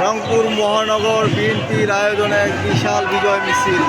রংপুর মহানগর বিএনপির আয়োজনে এক বিশাল বিজয় মিছিল।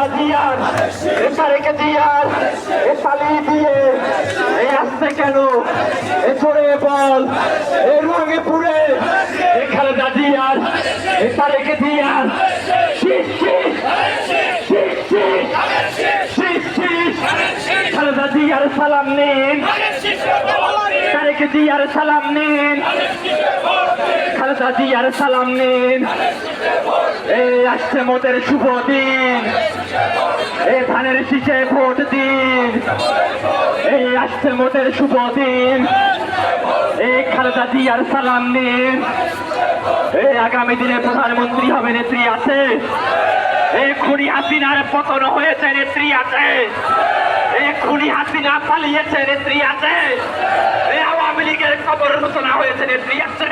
খালেদা জিয়ার তারেকে জিয়ার এ শালি দিয়ে এ আসছে কেন এ ছড়ে বল এ রঙে পুড়ে এ খালেদা জিয়ার এ তারেকে জিয়ার খালেদা জিয়ার সালাম নিন তারেকে জিয়ার সালাম নিন। খালেদা জিয়ার সালাম নিন। এই আসছে মোদের শুভ দিন। এই ধানের শীষে ভোট দিন। এই আসছে মোদের শুভ দিন। এই খালেদা জিয়ার সালাম নিন। এই আগামী দিনে প্রধানমন্ত্রী হবে, নেত্রী আছে। এই খুনি হাসিনার পতন হয়েছে, নেত্রী আছে। খুনি হাসিনা পালিয়েছে নেত্রী আছে। আওয়ামী লীগের খবর রচনা হয়েছে নেত্রী আছে।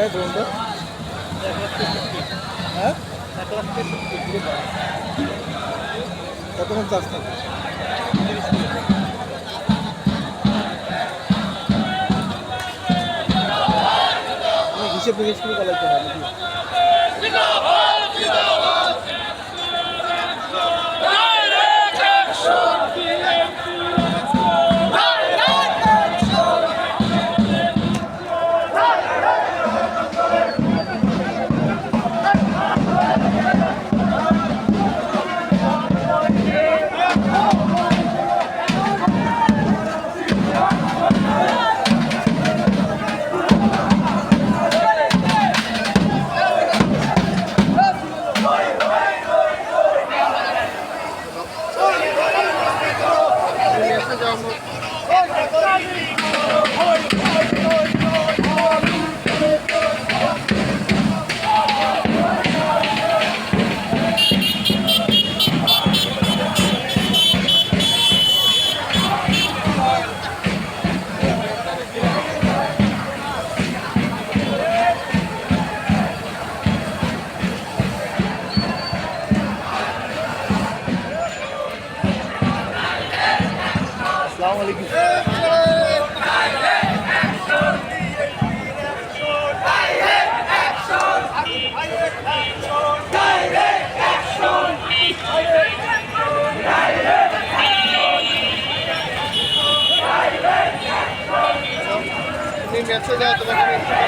নেয় ড্রোনটা হ্যাঁ? কতক্ষণ চার্জ থাকবে। হিসেব নিকেশ করে চালাইতে হয় নাকি তুমি মেসেজ দাও তোমাকে